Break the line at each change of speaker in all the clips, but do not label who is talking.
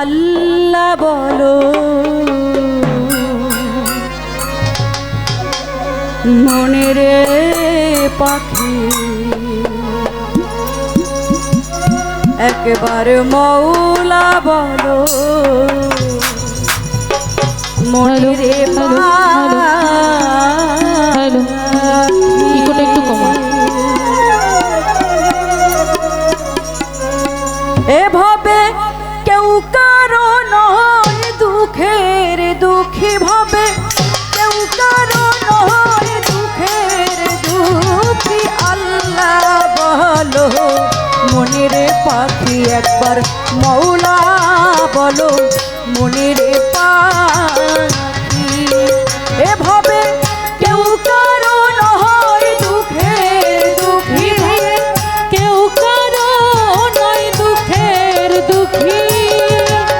আল্লাহ বলো। মনের পাখি একবার মৌলা বলো। মনের
ইকোটা একটু কমাও।
পাখি একবার মৌলা বলো, মনের পাখি। এভাবে কেউ কারও নয় দুঃখের দুঃখী।
কেউ কারও নয় দুঃখের দুঃখী।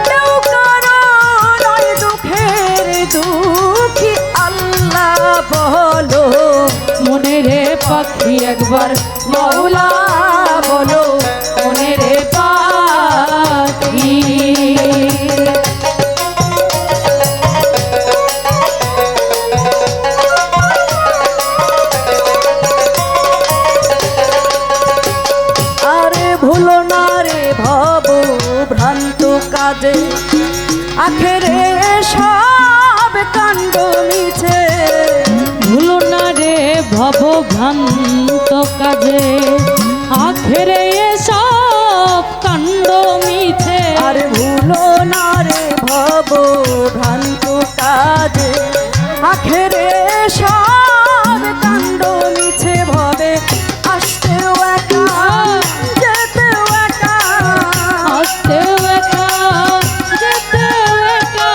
কেউ কারও নয় দুঃখের দুঃখী। আল্লাহ বলো,
মনের পাখি একবার
মৌলা আখেরে সব কাণ্ড মিছে আর ভুলো না রে ভব ভ্রান্ত কাজে। আখেরে সব কাণ্ড মিছে ভবে। আসতেও একা যেতেও একা।
আসতেও একা যেতেও একা।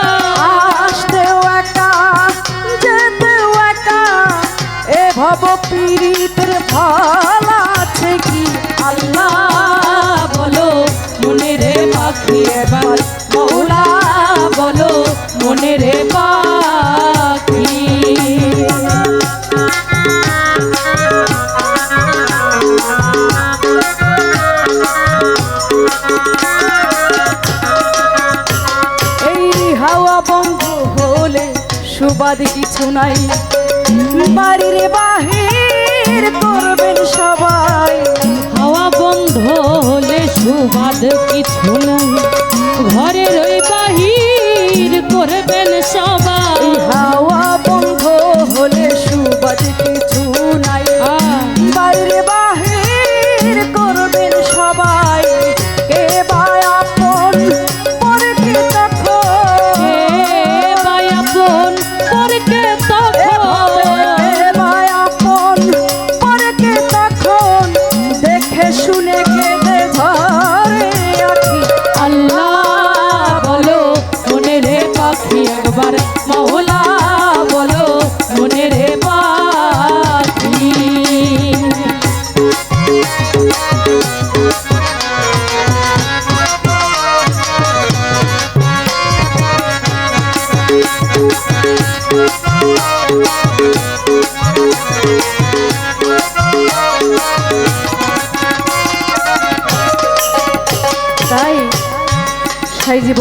আসতেও একা যেতেও একা। এ ভব পীড়িতের ফল
এবার
মৌলা বলো
মনের পাখি।
এই হাওয়া বন্ধ হলে সুবাদ কিছু নাই। বাড়ির বাহির করবেন সবাই।
হাওয়া বন্ধ হলে সুবাদ কিছু নাই। ঘরে রই বাহির করবেন সবাই।
হাওয়া বন্ধ হলে সুবাদ কিছু নাই। বাইরে বাইরে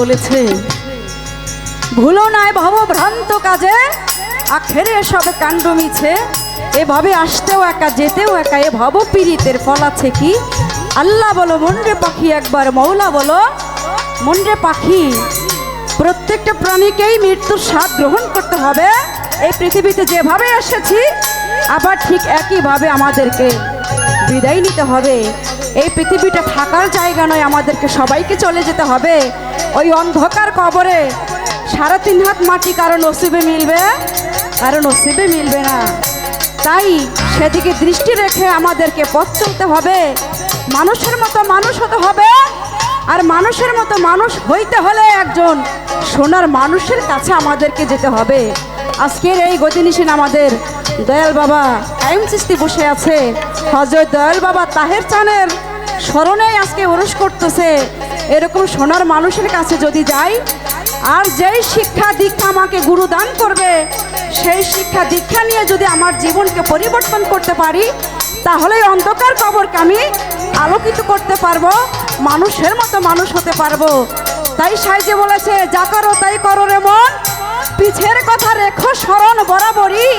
বলেছে, ভুলো নাই ভব ভ্রান্ত কাজে, আখেরে সব কাণ্ড মিছে। এভাবে আসতেও একা, যেতেও একা, এ ভব পীড়িতের ফল আছে কি? আল্লাহ বলো, মনরে পাখি একবার, মৌলা বলো, মনরে পাখি, প্রত্যেকটা প্রাণীকেই মৃত্যুর স্বাদ গ্রহণ করতে হবে। এই পৃথিবীতে যেভাবে এসেছি, আবার ঠিক একইভাবে আমাদেরকে বিদায় নিতে হবে। এই পৃথিবীটা থাকার জায়গা নয়, আমাদেরকে সবাইকে চলে যেতে হবে। ওই অন্ধকার কবরে সাড়ে তিন হাত মাটি কারও নসিবে মিলবে, কারও নসিবে মিলবে না। তাই সেদিকে দৃষ্টি রেখে আমাদেরকে পথ চলতে হবে। মানুষের মতো মানুষ হতে হবে আর মানুষের মতো মানুষ হইতে হলে একজন সোনার মানুষের কাছে আমাদেরকে যেতে হবে। আজকের এই গতিনিসীন আমাদের দয়াল বাবা কায়ুম চিস্তি বসে আছে। হজরত দয়াল বাবা তাহের চানের স্মরণে আজকে ওরস করতেছে। এরকম সোনার মানুষের কাছে যদি যাই, আর যেই শিক্ষা দীক্ষা আমাকে গুরু দান করবে, সেই শিক্ষা দীক্ষা নিয়ে যদি আমার জীবনকে পরিবর্তন করতে পারি তাহলে অন্ধকার কবরকে আমি আলোকিত করতে পারব, মানুষের মতো মানুষ হতে পারব। তাই সাইজে বলেছে, যা করো তাই করো রে মন, পিছের কথা রেখো, স্মরণ বরাবরই।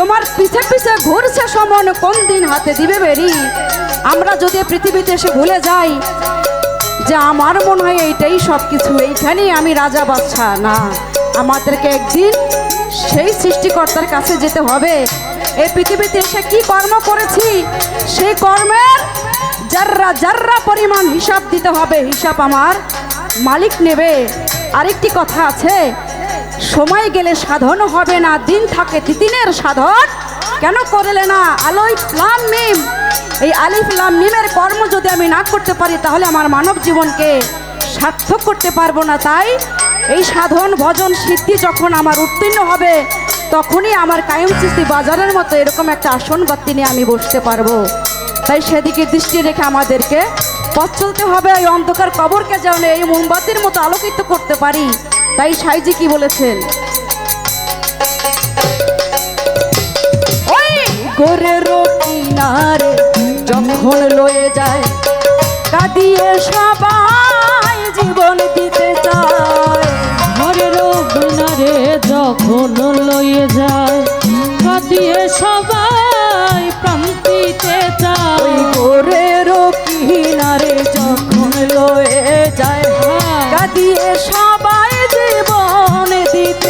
তোমার পিছে পিছে ঘুরছে সমন কোন দিন হাতে দিবে বেরি? আমরা যদি পৃথিবীতে এসে ভুলে যাই যে আমার মনে হয় এইটাই সব কিছু এইখানেই আমি রাজা বাচ্চা না, আমাদেরকে একদিন সেই সৃষ্টিকর্তার কাছে যেতে হবে। এই পৃথিবীতে এসে কি কর্ম করেছি? সেই কর্মের যার্রা যার্রা পরিমাণ হিসাব দিতে হবে, হিসাব আমার মালিক নেবে। আরেকটি কথা আছে সময় গেলে সাধন হবে না, দিন থাকে তিতিনের সাধন। কেন করলে না? আলোই প্লাম মিম। এই আলিফ লাম মিমের কর্ম যদি আমি না করতে পারি, তাহলে আমার মানব জীবনকে সার্থক করতে পারব না। তাই এই সাধন, ভজন, সিদ্ধি যখন আমার উত্তীর্ণ হবে, তখনই আমার কায়ম সৃষ্টি বাজারের মতো এরকম একটা আসন বাত্তি নিয়ে আমি বসতে পারব। তাই সেদিকে দৃষ্টি রেখে আমাদেরকে পথ চলতে হবে। এই অন্ধকার কবরকে যেন এই মোমবাতির মতো আলোকিত করতে পারি। তাই সাইজি কি বলেছেন? যখন লয়ে যায় কাঁদিয়ে সবাই জীবন দিতে চায়।
ঘরের গুনারে যখন লয়ে যায় কাঁদিয়ে সবাই প্রান্তিতে
ওই
চায়
যখন লয়ে যায় কাঁদিয়ে সবাই জীবন দিতে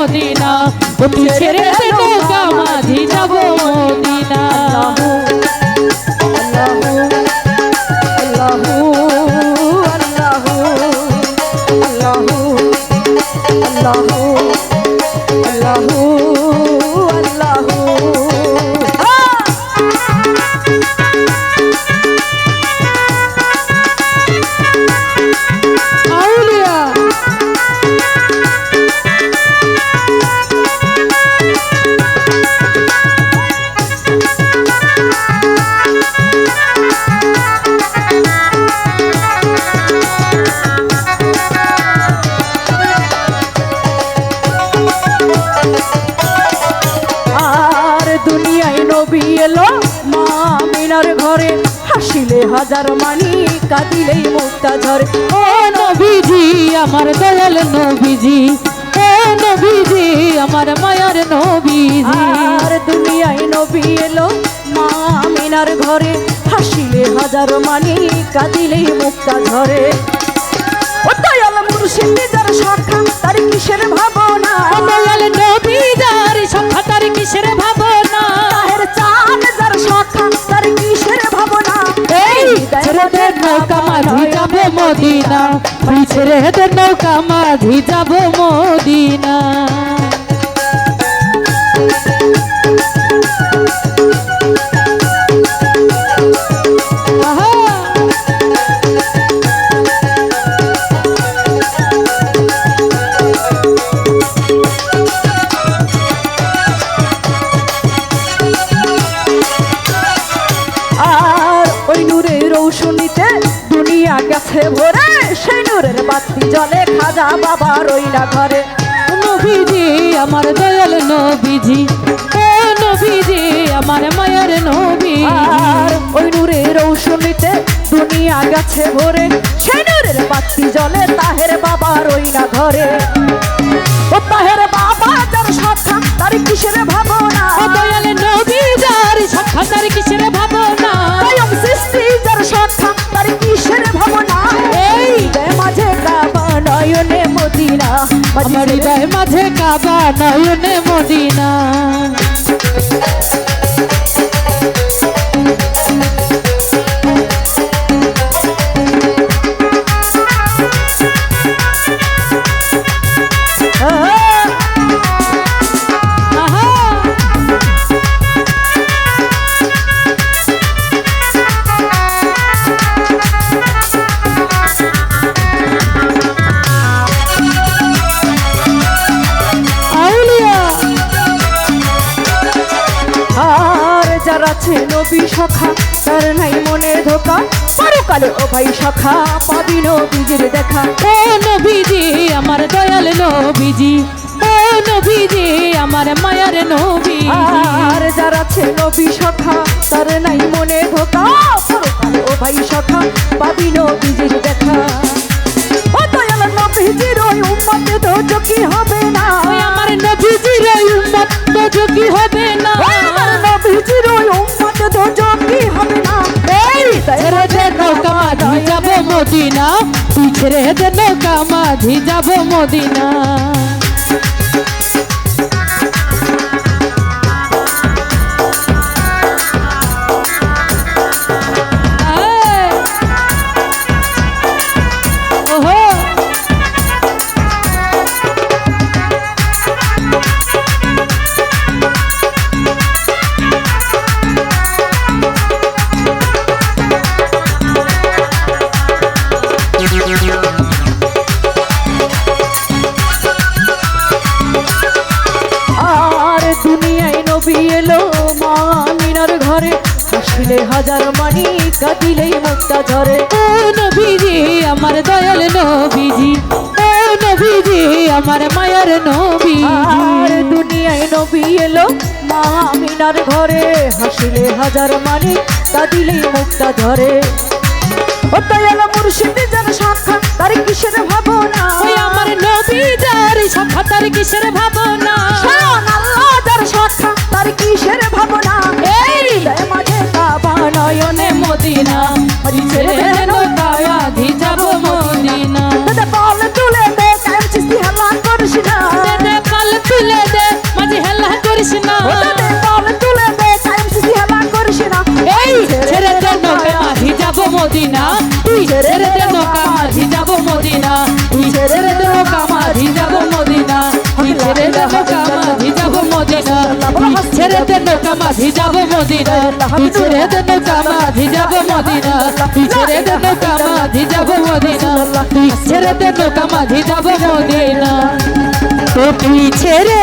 মদিনা তুমি ছেড়ে দেবে হাজার মানি কাঁদিলেই মুক্তা ঝরে
ও নবীজি, আমার দয়াল নবীজি। ও নবীজি, আমার মায়ার নবীজি।
আর দুনিয়ায় নবী এলো মা মিনার ঘরে। হাসিলে হাজার মানি কাঁদিলেই মুক্তা ঝরে
মদিনা দে নৌকা মাঝি যাব মদিনা। নবীজি। ও নবীজি আমার মায়ের নবী।
আর ওই নূরের ঔষুলিতে দুনিয়া গেছে ভরে। সে নূরের বাতি জলে তাহের বাবা
রই না ঘরে। ও
তাহের বাবা যার সাক্ষা তার কিসের ভাবনা? ও দয়াল নবী যার সাক্ষা তার কিসের ভাবনা? কায়ম সৃষ্টি যার সাক্ষা তার কিসের ভাবনা?
এই মাঝে কাবা নয়নে মদিনা। আমার হৃদয়
মাঝে কাবা নয়নে মদিনা। নবী সখা, তার নাই মনে ধোকা। পরকালে ও ভাই সখা, পাবি নবীজির দেখা।
ও নবীজি, আমার দয়াল নবীজি। ও নবীজি, আমার মায়ার নবী
আর যারা আছে নবী সখা, তার নাই মনে ধোকা। পরকালে ও ভাই সখা, পাবি নবীজির
মদিনা তুই ছেড়ে দে মাঝি যাব মদিনা।
হাজার মানি কাঁদিলেই মুক্তা ঝরে।
ও নবীজি আমার দয়াল নবীজি। ও নবীজি আমার মায়ার নবীজি।
আর দুনিয়ায় নবী এলো মা ঘরে। হাসিলে হাজার মানি কাঁদিলেই মুক্তা ঝরে। ও দয়াল মুর্শিদ যার সাক্ষা তার কিসের ভাবনা?
ওই আমার নবী যার সাক্ষাতার কিসের ভাবনা? মদিনা। ছেড়ে দেন কায়াধি যাব মদিনা।
বল তুলে দে কায়েম চিস্তি হাল্লা করিস না।
দে পাল তুলে দে মাঝে হেলা করিস না।
ও তুলে দে কায়েম চিস্তি হাল্লা করিস না।
এই ছেড়ে দে নৌকা মাঝি যাব মদিনা। তুই ছেড়ে দে নৌকা মাঝি যাব মদিনা। তুই ছেড়ে দে নৌকা মাঝি যাব মদিনা। তুই ছেড়ে দে নৌকা মাঝি যাব মদিনা ছেড়ে দে নৌকা মাঝি যাব মদিনা। তুই ছেড়ে দে নৌকা মাঝি যাব মদিনা তুই ছেড়ে দে নৌকা মাঝি যাব মদিনা তুই ছেড়ে দে নৌকা মাঝি যাব মদিনা। তুই ছেড়ে